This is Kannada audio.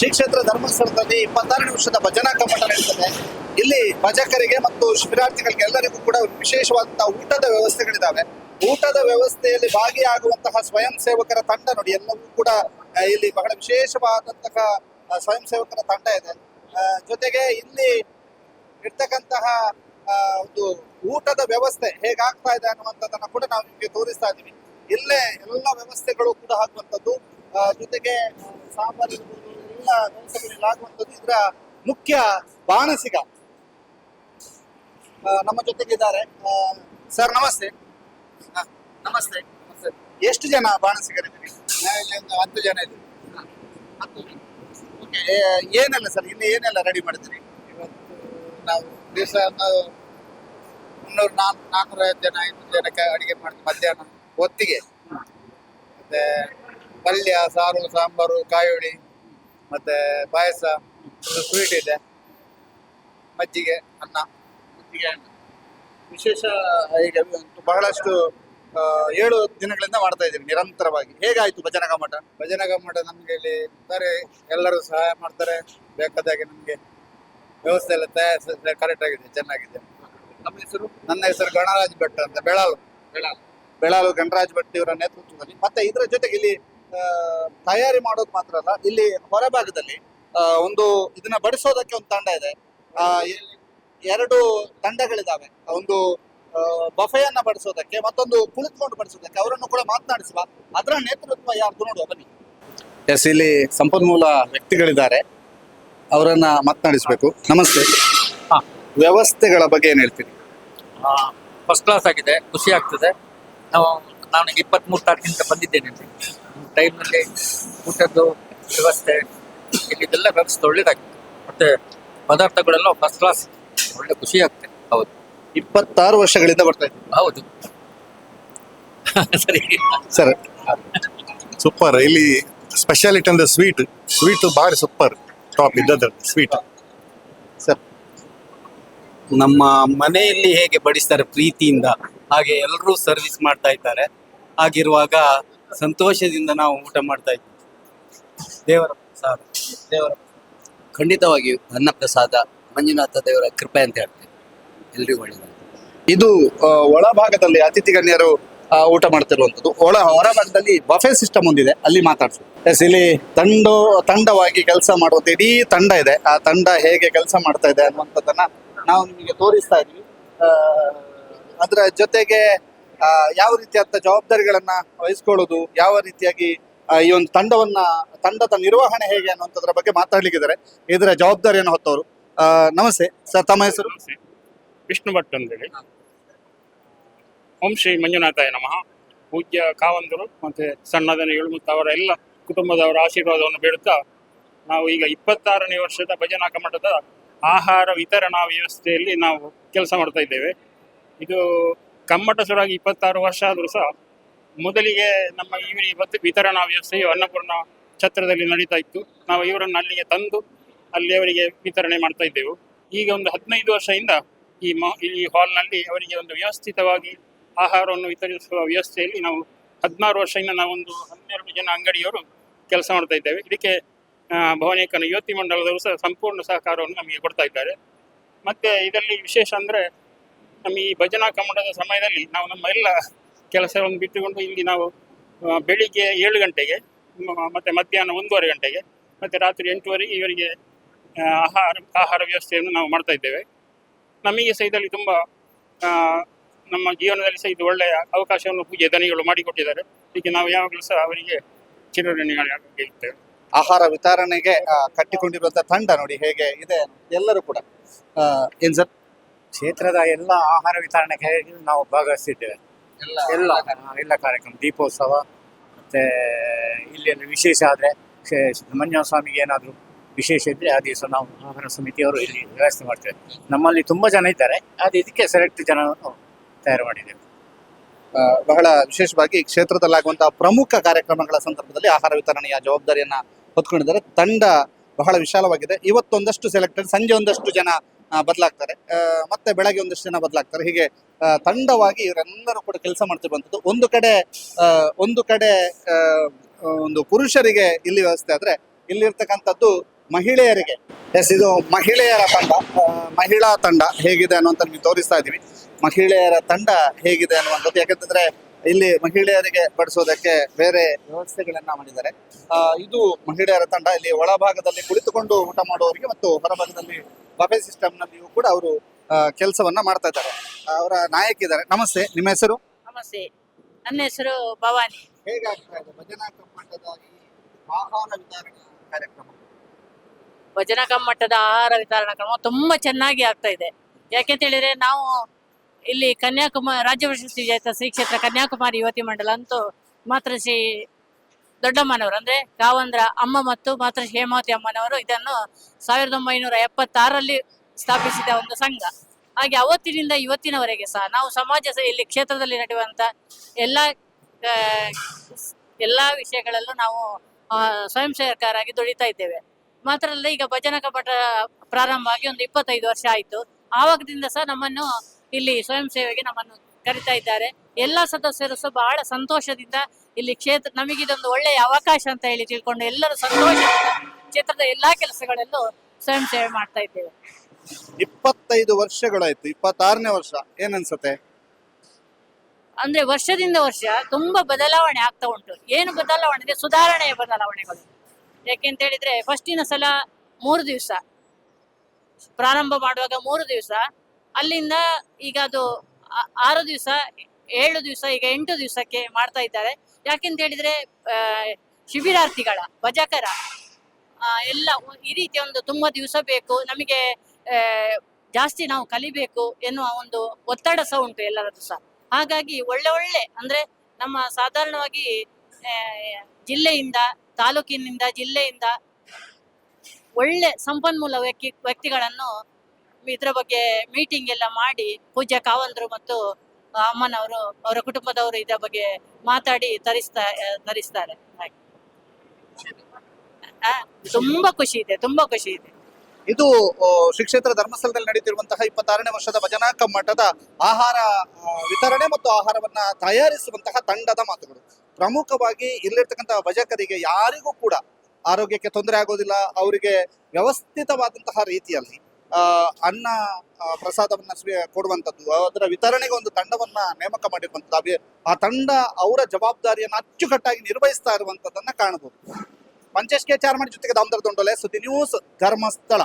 ಶ್ರೀ ಕ್ಷೇತ್ರ ಧರ್ಮಸ್ಥಳದಲ್ಲಿ ಇಪ್ಪತ್ತಾರನೇ ವರ್ಷದ ಭಜನಾ ಕಮ್ಮಟ ನಡೀತದೆ ಇಲ್ಲಿ ಭಜಕರಿಗೆ ಮತ್ತು ಶಿಬಿರಾರ್ಥಿಗಳಿಗೆ ಎಲ್ಲರಿಗೂ ಕೂಡ ವಿಶೇಷವಾದಂತಹ ಊಟದ ವ್ಯವಸ್ಥೆಗಳಿದಾವೆ. ಊಟದ ವ್ಯವಸ್ಥೆಯಲ್ಲಿ ಭಾಗಿಯಾಗುವಂತಹ ಸ್ವಯಂ ಸೇವಕರ ತಂಡ ನೋಡಿ, ಎಲ್ಲವೂ ಕೂಡ ಇಲ್ಲಿ ಬಹಳ ವಿಶೇಷವಾದಂತಹ ಸ್ವಯಂ ಸೇವಕರ ತಂಡ ಇದೆ. ಜೊತೆಗೆ ಇಲ್ಲಿ ಇರ್ತಕ್ಕಂತಹ ಒಂದು ಊಟದ ವ್ಯವಸ್ಥೆ ಹೇಗಾಗ್ತಾ ಇದೆ ಅನ್ನುವಂಥದ್ದನ್ನ ಕೂಡ ನಾವು ನಿಮಗೆ ತೋರಿಸ್ತಾ ಇದ್ದೀವಿ. ಇಲ್ಲೇ ಎಲ್ಲ ವ್ಯವಸ್ಥೆಗಳು ಕೂಡ ಆಗುವಂಥದ್ದು. ಜೊತೆಗೆ ಸಾಂಬಾರ್ ಇರ್ಬೋದು ಎಲ್ಲ ವ್ಯವಸ್ಥೆಗಳು ಆಗುವಂಥದ್ದು ಇದರ ಮುಖ್ಯ ಬಾಣಸಿಗ. ನಮ್ಮ ಜೊತೆಗಿದ್ದಾರೆ ಸರ್ ನಮಸ್ತೆ. ನಮಸ್ತೆ. ನಮಸ್ತೆ. ಎಷ್ಟು ಜನ ಬಾಣಸಿಗರಿದ್ದೀರಿ? ಹತ್ತು ಜನ ಇದ್ದೀವಿ. ಓಕೆ ಏನೆಲ್ಲ ಸರ್ ಇನ್ನು ಏನೆಲ್ಲ ರೆಡಿ ಮಾಡಿದ್ದೀರಿ? ಇವತ್ತು ನಾವು ದಿವಸ ಮುನ್ನೂರು ನಾಲ್ಕು ನಾಲ್ಕುನೂರ ಜನ ಐನೂರು ಜನಕ್ಕೆ ಅಡಿಗೆ ಮಾಡ್ತೀವಿ ಮಧ್ಯಾಹ್ನ ಹೊತ್ತಿಗೆ. ಮತ್ತೆ ಪಲ್ಯ ಸಾರು ಸಾಂಬಾರು ಕಾಯುಡಿ ಮತ್ತೆ ಪಾಯಸ ಸ್ವೀಟ್ ಇದೆ. ಮಜ್ಜಿಗೆ ಅನ್ನ. ಈಗ ವಿಶೇಷ ಈಗ ಬಹಳಷ್ಟು ಏಳು ದಿನಗಳಿಂದ ಮಾಡ್ತಾ ಇದ್ದೀನಿ ನಿರಂತರವಾಗಿ. ಹೇಗಾಯ್ತು ಭಜನಾ ಕಮ್ಮಟ ಭಜನಾ ಗಮ್ಮಟ ನಮ್ಗೆ ಇಲ್ಲಿ ಸರಿ ಎಲ್ಲರೂ ಸಹಾಯ ಮಾಡ್ತಾರೆ. ಬೇಕಾದಾಗೆ ನಮ್ಗೆ ವ್ಯವಸ್ಥೆ ಎಲ್ಲ ತಯಾರಿಸಿದ್ರೆ ಕರೆಕ್ಟ್ ಆಗಿದೆ ಚೆನ್ನಾಗಿದೆ. ನಮ್ಮ ಹೆಸರು? ನನ್ನ ಹೆಸರು ಗಣರಾಜ್ ಭಟ್ ಅಂತ ಬೆಳಾಲು ಬೆಳಾಲು ಗಣರಾಜ್ ಭಟ್ ಇವರ ನೇತೃತ್ವದಲ್ಲಿ. ಮತ್ತೆ ಇದರ ಜೊತೆಗೆ ಇಲ್ಲಿ ತಯಾರಿ ಮಾಡೋದು ಮಾತ್ರ ಅಲ್ಲ ಇಲ್ಲಿ ಹೊರಭಾಗದಲ್ಲಿ ಒಂದು ಇದನ್ನ ಬಡಿಸೋದಕ್ಕೆ ಒಂದು ತಂಡ ಇದೆ. ಎರಡು ತಂಡಗಳಿದಾವೆ. ಒಂದು ಬಫೆಯನ್ನ ಬಡಿಸೋದಕ್ಕೆ ಮತ್ತೊಂದು ಕುಳಿತುಕೊಂಡು ಬಡಿಸೋದಕ್ಕೆ ಅವರನ್ನು ಕೂಡ ಮಾತನಾಡಿಸುವ ಅದರ ನೇತೃತ್ವ ಯಾರು ನೋಡುವ ಬನ್ನಿ. ಎಸ್ ಇಲ್ಲಿ ಸಂಪನ್ಮೂಲ ವ್ಯಕ್ತಿಗಳಿದ್ದಾರೆ. ಅವರನ್ನ ಮಾತನಾಡಿಸಬೇಕು. ನಮಸ್ತೆ. ಹಾ. ವ್ಯವಸ್ಥೆಗಳ ಬಗ್ಗೆ ಏನ್ ಹೇಳ್ತೀರಿ? ಫಸ್ಟ್ ಕ್ಲಾಸ್ ಆಗಿದೆ ಖುಷಿ ಆಗ್ತದೆ. ನಾವು ನಾನು ಇಪ್ಪತ್ಮೂರು ತಾರೀಕಿಂದ ಬಂದಿದ್ದೇನೆ ಟೈಮ್ನಲ್ಲಿ ಊಟದ್ದು ವ್ಯವಸ್ಥೆ ಇಲ್ಲಿದೆಲ್ಲ ವ್ಯವಸ್ಥೆ ಒಳ್ಳೇದಾಗ್ತದೆ. ಮತ್ತೆ ಪದಾರ್ಥಗಳೆಲ್ಲ ಫಸ್ಟ್ ಕ್ಲಾಸ್ ಒಳ್ಳೆ ಖುಷಿ ಆಗ್ತದೆ. ಹೌದು. ಇಪ್ಪತ್ತಾರು ವರ್ಷಗಳಿಂದ ಬರ್ತಾ ಇದ್ದೀವಿ ಹೌದು. ಸರಿ. ಸರ್. ಸೂಪರ್ ಇಲ್ಲಿ ಸ್ಪೆಷಾಲಿಟಿ ಅಂದ್ರೆ ಸ್ವೀಟ್ ಸ್ವೀಟ್ ಭಾರಿ ಸೂಪರ್ ಟಾಪ್ ಇದ್ದದ್ದು ಸ್ವೀಟ್ ಸರ್. ನಮ್ಮ ಮನೆಯಲ್ಲಿ ಹೇಗೆ ಬಡಿಸ್ತಾರೆ ಪ್ರೀತಿಯಿಂದ ಹಾಗೆ ಎಲ್ಲರೂ ಸರ್ವಿಸ್ ಮಾಡ್ತಾ ಇದ್ದಾರೆ. ಹಾಗಿರುವಾಗ ಸಂತೋಷದಿಂದ ನಾವು ಊಟ ಮಾಡ್ತಾ ಇದ್ವಿ. ದೇವರ ಪ್ರಸಾದ, ದೇವರ ಖಂಡಿತವಾಗಿಯೂ ಅನ್ನ ಪ್ರಸಾದ ಮಂಜುನಾಥ ದೇವರ ಕೃಪೆ ಅಂತ ಹೇಳ್ತೇನೆ ಎಲ್ರಿಗೂ ಒಳ್ಳೆಯದು ಇದು ಒಳಭಾಗದಲ್ಲಿ ಅತಿಥಿ ಗಣ್ಯರು ಊಟ ಮಾಡ್ತಿರುವಂಥದ್ದು. ಒಳ ಹೊರಭಾಗದಲ್ಲಿ ಬಫೆ ಸಿಸ್ಟಮ್ ಒಂದಿದೆ, ಅಲ್ಲಿ ಮಾತಾಡ್ಸು. ಎಸ್, ಇಲ್ಲಿ ತಂಡ, ತಂಡವಾಗಿ ಕೆಲಸ ಮಾಡುವಂತ ಇಡೀ ತಂಡ ಇದೆ. ಆ ತಂಡ ಹೇಗೆ ಕೆಲಸ ಮಾಡ್ತಾ ಇದೆ ಅನ್ನುವಂಥದ್ದನ್ನ ನಾವು ನಿಮಗೆ ತೋರಿಸ್ತಾ ಇದ್ವಿ. ಅದರ ಜೊತೆಗೆ ಯಾವ ರೀತಿಯಾದ ಜವಾಬ್ದಾರಿಗಳನ್ನ ವಹಿಸ್ಕೊಳ್ಳೋದು, ಯಾವ ರೀತಿಯಾಗಿ ಈ ಒಂದು ತಂಡವನ್ನ, ತಂಡದ ನಿರ್ವಹಣೆ ಹೇಗೆ ಅನ್ನುವಂಥದ್ರ ಬಗ್ಗೆ ಮಾತಾಡ್ಲಿಕ್ಕಿದ್ದಾರೆ. ಇದರ ಜವಾಬ್ದಾರಿಯನ್ನು ಹೊತ್ತವರು. ನಮಸ್ತೆ. ಸರ್, ತಮ್ಮ ಹೆಸರು? ವಿಷ್ಣು ಭಟ್ ಅಂತೇಳಿ. ಓಂ ಶ್ರೀ ಮಂಜುನಾಥಾಯ ನಮಃ. ಪೂಜ್ಯ ಕಾವಂದರು ಮತ್ತೆ ಸಣ್ಣದನಿಗಳು ಮತ್ತು ಅವರ ಎಲ್ಲ ಕುಟುಂಬದವರ ಆಶೀರ್ವಾದವನ್ನು ಬೇಡುತ್ತಾ ನಾವು ಈಗ ಇಪ್ಪತ್ತಾರನೇ ವರ್ಷದ ಭಜನಾ ಕಮಟದ ಆಹಾರ ವಿತರಣಾ ವ್ಯವಸ್ಥೆಯಲ್ಲಿ ನಾವು ಕೆಲಸ ಮಾಡ್ತಾ ಇದ್ದೇವೆ. ಇದು ಕಮ್ಮಟ ಸುರಾಗಿ ಇಪ್ಪತ್ತಾರು ವರ್ಷ ಆದರೂ ಸಹ ಮೊದಲಿಗೆ ನಮ್ಮ ಇವರಿಗೆ ಇವತ್ತು ವಿತರಣಾ ವ್ಯವಸ್ಥೆಯು ಅನ್ನಪೂರ್ಣ ಛತ್ರದಲ್ಲಿ ನಡೀತಾ ಇತ್ತು. ನಾವು ಇವರನ್ನು ಅಲ್ಲಿಗೆ ತಂದು ಅಲ್ಲಿ ಅವರಿಗೆ ವಿತರಣೆ ಮಾಡ್ತಾ ಇದ್ದೆವು. ಈಗ ಒಂದು ಹದಿನೈದು ವರ್ಷದಿಂದ ಈ ಮಾ, ಈ ಹಾಲ್ನಲ್ಲಿ ಅವರಿಗೆ ಒಂದು ವ್ಯವಸ್ಥಿತವಾಗಿ ಆಹಾರವನ್ನು ವಿತರಿಸುವ ವ್ಯವಸ್ಥೆಯಲ್ಲಿ ನಾವು ಹದಿನಾರು ವರ್ಷದಿಂದ ನಾವೊಂದು ಹನ್ನೆರಡು ಜನ ಅಂಗಡಿಯವರು ಕೆಲಸ ಮಾಡ್ತಾ ಇದ್ದೇವೆ. ಇದಕ್ಕೆ ಭವನೇಕನ ಯುವತಿ ಮಂಡಲದವರು ಸಹ ಸಂಪೂರ್ಣ ಸಹಕಾರವನ್ನು ನಮಗೆ ಕೊಡ್ತಾ ಇದ್ದಾರೆ. ಮತ್ತು ಇದರಲ್ಲಿ ವಿಶೇಷ ಅಂದರೆ ನಮ್ಮ ಈ ಭಜನಾ ಕಮಂಡದ ಸಮಯದಲ್ಲಿ ನಾವು ನಮ್ಮ ಎಲ್ಲ ಕೆಲಸವನ್ನು ಬಿಟ್ಟುಕೊಂಡು ಇಲ್ಲಿ ನಾವು ಬೆಳಿಗ್ಗೆ ಏಳು ಗಂಟೆಗೆ ಮತ್ತೆ ಮಧ್ಯಾಹ್ನ ಒಂದೂವರೆ ಗಂಟೆಗೆ, ಮತ್ತೆ ರಾತ್ರಿ ಎಂಟೂವರೆಗೆ ಇವರಿಗೆ ಆಹಾರ ಆಹಾರ ವ್ಯವಸ್ಥೆಯನ್ನು ನಾವು ಮಾಡ್ತಾ ಇದ್ದೇವೆ. ನಮಗೆ ಸಹ ಇದರಲ್ಲಿ ತುಂಬ ನಮ್ಮ ಜೀವನದಲ್ಲಿ ಸಹ ಇದು ಒಳ್ಳೆಯ ಅವಕಾಶವನ್ನು ಪೂಜೆ ದನಿಗಳು ಮಾಡಿಕೊಟ್ಟಿದ್ದಾರೆ. ಈಗ ನಾವು ಯಾವಾಗಲೂ ಸಹ ಅವರಿಗೆ ಚಿರಋಣಿಗಳಾಗಿರ್ತೇವೆ ಆಹಾರ ವಿತರಣೆಗೆ ಕಟ್ಟಿಕೊಂಡಿರುವಂತಹ ಕಟ್ಟಿಕೊಂಡಿರುವಂತ ತಂಡ ನೋಡಿ ಹೇಗೆ ಇದೆ. ಎಲ್ಲರೂ ಕೂಡ ಏನ್ ಸರ್? ಕ್ಷೇತ್ರದ ಎಲ್ಲ ಆಹಾರ ವಿತರಣೆ ನಾವು ಭಾಗವಹಿಸಿದ್ದೇವೆ. ಎಲ್ಲ ಎಲ್ಲ ಕಾರ್ಯಕ್ರಮ ದೀಪೋತ್ಸವ ಮತ್ತೆ ಇಲ್ಲಿ ವಿಶೇಷ ಆದ್ರೆ ಸುಬ್ರಹ್ಮಣ್ಯ ಸ್ವಾಮಿಗೆ ಏನಾದರೂ ವಿಶೇಷ ಇದ್ರೆ ಆ ದಿವಸ ನಾವು ಆಹಾರ ಸಮಿತಿಯವರು ಇಲ್ಲಿ ವ್ಯವಸ್ಥೆ ಮಾಡ್ತೇವೆ. ನಮ್ಮಲ್ಲಿ ತುಂಬಾ ಜನ ಇದ್ದಾರೆ ಅದು ಇದಕ್ಕೆ ಸೆಲೆಕ್ಟ್ ಜನ ತಯಾರು ಮಾಡಿದ್ದೇವೆ. ಆ, ಬಹಳ ವಿಶೇಷವಾಗಿ ಕ್ಷೇತ್ರದಲ್ಲಾಗುವಂತಹ ಪ್ರಮುಖ ಕಾರ್ಯಕ್ರಮಗಳ ಸಂದರ್ಭದಲ್ಲಿ ಆಹಾರ ವಿತರಣೆಯ ಜವಾಬ್ದಾರಿಯನ್ನ ಹೊತ್ಕೊಂಡಿದ್ದಾರೆ. ತಂಡ ಬಹಳ ವಿಶಾಲವಾಗಿದೆ. ಇವತ್ತೊಂದಷ್ಟು ಸೆಲೆಕ್ಟೆಡ್ ಸಂಜೆ ಒಂದಷ್ಟು ಜನ ಬದಲಾಗ್ತಾರೆ. ಮತ್ತೆ ಬೆಳಗ್ಗೆ ಒಂದಿಷ್ಟು ಜನ ಬದಲಾಗ್ತಾರೆ. ಹೀಗೆ ತಂಡವಾಗಿ ಇವರೆಲ್ಲರೂ ಕೂಡ ಕೆಲಸ ಮಾಡ್ತಿರುವಂಥದ್ದು ಒಂದು ಕಡೆ ಒಂದು ಕಡೆ ಒಂದು ಪುರುಷರಿಗೆ ಇಲ್ಲಿ ವ್ಯವಸ್ಥೆ ಆದ್ರೆ ಇಲ್ಲಿರ್ತಕ್ಕಂಥದ್ದು ಮಹಿಳೆಯರಿಗೆ. ಎಸ್ ಇದು ಮಹಿಳೆಯರ ತಂಡ. ಮಹಿಳಾ ತಂಡ ಹೇಗಿದೆ ಅನ್ನುವಂಥ ನಿಮಗೆ ತೋರಿಸ್ತಾ ಇದೀವಿ ಮಹಿಳೆಯರ ತಂಡ ಹೇಗಿದೆ ಅನ್ನುವಂಥದ್ದು. ಯಾಕಂತಂದ್ರೆ ಇಲ್ಲಿ ಮಹಿಳೆಯರಿಗೆ ಬಡಿಸೋದಕ್ಕೆ ಬೇರೆ ವ್ಯವಸ್ಥೆಗಳನ್ನ ಮಾಡಿದ್ದಾರೆ. ಇದು ಮಹಿಳೆಯರ ತಂಡ. ಇಲ್ಲಿ ಒಳಭಾಗದಲ್ಲಿ ಕುಳಿತುಕೊಂಡು ಊಟ ಮಾಡುವವರಿಗೆ ಮತ್ತು ಹೊರಭಾಗದಲ್ಲಿ ಬಫೆ ಸಿಸ್ಟಮ್ ನಲ್ಲಿಯೂ ಕೂಡ ಅವರು ಕೆಲಸವನ್ನ ಮಾಡ್ತಾ ಇದ್ದಾರೆ. ಅವರ ನಾಯಕ ಇದ್ದಾರೆ. ನಮಸ್ತೆ. ನಿಮ್ಮ ಹೆಸರು? ನಮಸ್ತೆ. ನನ್ನ ಹೆಸರು ಭವಾನಿ. ಹೇಗಾಗ್ತಾ ಇದೆ? ಭಜನಾ ಕಮ್ಮಟದ ಆಹಾರ ವಿತರಣಾ ಕಾರ್ಯಕ್ರಮ? ಭಜನಾ ಕಮ್ಮಟದ ಆಹಾರ ವಿತರಣಾ ಕ್ರಮ ತುಂಬಾ ಚೆನ್ನಾಗಿ ಆಗ್ತಾ ಇದೆ. ಯಾಕೆಂತ ಹೇಳಿದ್ರೆ ನಾವು ಇಲ್ಲಿ ಕನ್ಯಾಕುಮಾರಿ ರಾಜ್ಯ ಪ್ರಶಸ್ತಿ ವಿಜೇತ ಶ್ರೀ ಕ್ಷೇತ್ರ ಕನ್ಯಾಕುಮಾರಿ ಯುವತಿ ಮಂಡಲ ಅಂತೂ ಮಾತ್ರ ಶ್ರೀ ದೊಡ್ಡಮ್ಮನವರು, ಅಂದ್ರೆ ಕಾವಂದ್ರ ಅಮ್ಮ ಮತ್ತು ಮಾತ್ರ ಹೇಮಾವತಿ ಅಮ್ಮನವರು ಇದನ್ನು ಸಾವಿರದ ಒಂಬೈನೂರ ಎಪ್ಪತ್ತಾರರಲ್ಲಿ ಸ್ಥಾಪಿಸಿದ ಒಂದು ಸಂಘ. ಹಾಗೆ ಅವತ್ತಿನಿಂದ ಇವತ್ತಿನವರೆಗೆ ಸಹ ನಾವು ಸಮಾಜ ಇಲ್ಲಿ ಕ್ಷೇತ್ರದಲ್ಲಿ ನಡೆಯುವಂತ ಎಲ್ಲ ಎಲ್ಲಾ ವಿಷಯಗಳಲ್ಲೂ ನಾವು ಸ್ವಯಂ ಸೇವಕರಾಗಿ ದುಡಿತಾ ಇದ್ದೇವೆ. ಮಾತ್ರ ಅಲ್ಲ ಈಗ ಭಜನಾ ಕಪಟ ಪ್ರಾರಂಭವಾಗಿ ಒಂದು ಇಪ್ಪತ್ತೈದು ವರ್ಷ ಆಯಿತು. ಆವಾಗದಿಂದ ಸಹ ನಮ್ಮನ್ನು ಇಲ್ಲಿ ಸ್ವಯಂ ಸೇವೆಗೆ ನಮ್ಮನ್ನು ಕರಿತಾ ಇದ್ದಾರೆ. ಎಲ್ಲ ಸದಸ್ಯರು ಸಹ ಬಹಳ ಸಂತೋಷದಿಂದ ಇಲ್ಲಿ ಕ್ಷೇತ್ರ ನಮಗಿದೊಂದು ಒಳ್ಳೆಯ ಅವಕಾಶ ಅಂತ ಹೇಳಿ ತಿಳ್ಕೊಂಡು ಎಲ್ಲರೂ ಸಂತೋಷದಿಂದ ಕ್ಷೇತ್ರದ ಎಲ್ಲಾ ಕೆಲಸಗಳಲ್ಲೂ ಸ್ವಯಂ ಸೇವೆ ಮಾಡ್ತಾ ಇದ್ದೇವೆ. ಇಪ್ಪತ್ತೈದು ವರ್ಷಗಳಾಯ್ತು ಇಪ್ಪತ್ತಾರನೇ ವರ್ಷ ಏನನ್ಸತ್ತೆ? ಅಂದ್ರೆ ವರ್ಷದಿಂದ ವರ್ಷ ತುಂಬಾ ಬದಲಾವಣೆ ಆಗ್ತಾ ಉಂಟು. ಏನು ಬದಲಾವಣೆ ಅಂದ್ರೆ ಸುಧಾರಣೆಯ ಬದಲಾವಣೆಗಳು. ಯಾಕೆಂತ ಹೇಳಿದ್ರೆ ಫಸ್ಟಿನ ಸಲ ಮೂರು ದಿವಸ ಪ್ರಾರಂಭ ಮಾಡುವಾಗ ಮೂರು ದಿವಸ ಅಲ್ಲಿಂದ ಈಗ ಅದು ಆರು ದಿವಸ, ಏಳು ದಿವಸ, ಈಗ ಎಂಟು ದಿವಸಕ್ಕೆ ಮಾಡ್ತಾ ಇದ್ದಾರೆ. ಯಾಕೆಂತ ಹೇಳಿದ್ರೆ ಶಿಬಿರಾರ್ಥಿಗಳ, ಭಜಕರ ಎಲ್ಲ ಈ ರೀತಿಯ ಒಂದು ತುಂಬಾ ದಿವಸ ಬೇಕು. ನಮಗೆ ಜಾಸ್ತಿ ನಾವು ಕಲಿಬೇಕು ಎನ್ನುವ ಒಂದು ಒತ್ತಡ ಸಹ ಉಂಟು ಎಲ್ಲರದ್ದು ಸಹ. ಹಾಗಾಗಿ ಒಳ್ಳೆ ಒಳ್ಳೆ, ಅಂದ್ರೆ ನಮ್ಮ ಸಾಧಾರಣವಾಗಿ ಜಿಲ್ಲೆಯಿಂದ, ತಾಲೂಕಿನಿಂದ, ಜಿಲ್ಲೆಯಿಂದ ಒಳ್ಳೆ ಸಂಪನ್ಮೂಲ ವ್ಯಕ್ತಿ, ವ್ಯಕ್ತಿಗಳನ್ನು ಇದರ ಬಗ್ಗೆ ಮೀಟಿಂಗ್ ಎಲ್ಲ ಮಾಡಿ ಪೂಜಾ ಕಾವಂದ್ರು ಮತ್ತು ಅಮ್ಮನವರು, ಅವರ ಕುಟುಂಬದವರು ಇದರ ಬಗ್ಗೆ ಮಾತಾಡಿ ತರಿಸ್ತಾ, ತರಿಸ್ತಾರೆ. ತುಂಬಾ ಖುಷಿ ಇದೆ, ತುಂಬಾ ಖುಷಿ ಇದೆ. ಇದು ಶ್ರೀ ಕ್ಷೇತ್ರ ಧರ್ಮಸ್ಥಳದಲ್ಲಿ ನಡೆಯುತ್ತಿರುವಂತಹ ಇಪ್ಪತ್ತಾರನೇ ವರ್ಷದ ಭಜನಾ ಮಠದ ಆಹಾರ ವಿತರಣೆ ಮತ್ತು ಆಹಾರವನ್ನ ತಯಾರಿಸುವಂತಹ ತಂಡದ ಮಾತುಗಳು. ಪ್ರಮುಖವಾಗಿ ಇಲ್ಲಿರ್ತಕ್ಕಂತಹ ಭಜಕರಿಗೆ ಯಾರಿಗೂ ಕೂಡ ಆರೋಗ್ಯಕ್ಕೆ ತೊಂದರೆ ಆಗೋದಿಲ್ಲ, ಅವರಿಗೆ ವ್ಯವಸ್ಥಿತವಾದಂತಹ ರೀತಿಯಲ್ಲಿ ಅನ್ನ ಪ್ರಸಾದವನ್ನ ಸ್ವೀ- ಕೊಡುವಂಥದ್ದು, ಅದರ ವಿತರಣೆಗೆ ಒಂದು ತಂಡವನ್ನ ನೇಮಕ ಮಾಡಿರುವಂಥದ್ದು. ಅವೇ ಆ ತಂಡ ಅವರ ಜವಾಬ್ದಾರಿಯನ್ನು ಅಚ್ಚುಕಟ್ಟಾಗಿ ನಿರ್ವಹಿಸ್ತಾ ಇರುವಂತದ್ದನ್ನ ಕಾಣಬಹುದು. ಪಂಚೇಶ್ ಕೆ ಚಾರ್ಮಡಿ ಜೊತೆಗೆ ದಾಮದರ ದೊಂಡೋಲೆ ಸುದ್ದಿ ನ್ಯೂಸ್ ಧರ್ಮಸ್ಥಳ.